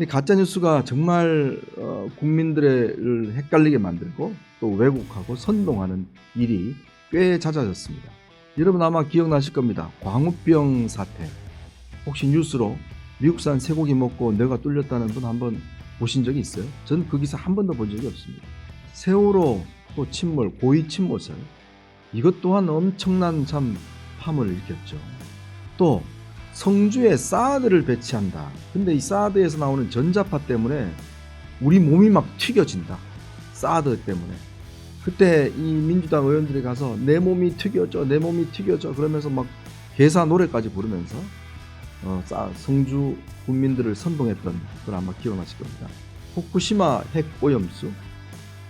이 가짜 뉴스가 정말 어, 국민들을 헷갈리게 만들고 또 왜곡하고 선동하는 일이 꽤 잦아졌습니다. 여러분 아마 기억나실 겁니다. 광우병 사태. 혹시 뉴스로 미국산 쇠고기 먹고 뇌가 뚫렸다는 분 한번 보신 적이 있어요? 전그 기사 한 번도 본 적이 없습니다. 세월호 또 침몰, 고위 침몰설 이것 또한 엄청난 참 파문을 일으켰죠. 또 성주에 사드를 배치한다. 근데 이 사드에서 나오는 전자파 때문에 우리 몸이 막 튀겨진다. 사드 때문에. 그때 이 민주당 의원들이 가서 내 몸이 튀겨져, 내 몸이 튀겨져 그러면서 막 개사 노래까지 부르면서 어, 사- 성주 국민들을 선동했던 걸 아마 기억나실 겁니다. 후쿠시마 핵 오염수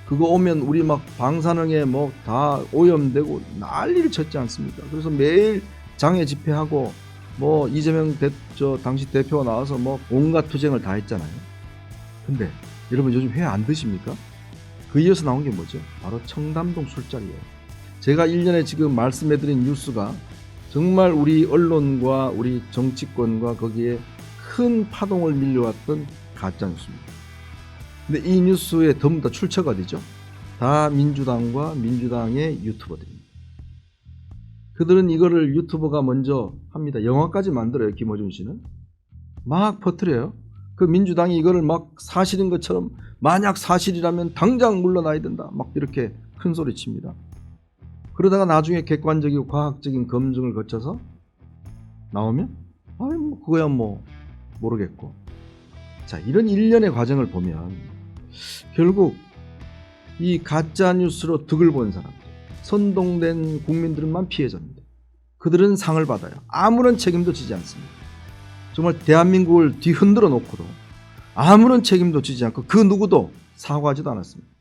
그거 오면 우리 막 방사능에 뭐 다 오염되고 난리를 쳤지 않습니까? 그래서 매일 장애 집회하고 뭐 이재명 대, 저 당시 대표가 나와서 뭐 온갖 투쟁을 다 했잖아요. 근데 여러분 요즘 회 안 드십니까? 그 이어서 나온 게 뭐죠? 바로 청담동 술자리예요. 제가 1년에 지금 말씀해드린 뉴스가 정말 우리 언론과 우리 정치권과 거기에 큰 파동을 밀려왔던 가짜 뉴스입니다. 근데 이 뉴스의 전부 다 출처가 어디죠? 다 민주당과 민주당의 유튜버들입니다. 그들은 이거를 유튜버가 먼저 합니다. 영화까지 만들어요, 김어준 씨는. 막 퍼뜨려요. 그 민주당이 이거를 막 사실인 것처럼 만약 사실이라면 당장 물러나야 된다. 막 이렇게 큰 소리 칩니다. 그러다가 나중에 객관적이고 과학적인 검증을 거쳐서 나오면 아이 뭐 그거야 뭐 모르겠고 자 이런 일련의 과정을 보면 결국 이 가짜 뉴스로 득을 본 사람들 선동된 국민들만 피해자입니다. 그들은 상을 받아요. 아무런 책임도 지지 않습니다. 정말 대한민국을 뒤흔들어 놓고도 아무런 책임도 지지 않고 그 누구도 사과하지도 않았습니다.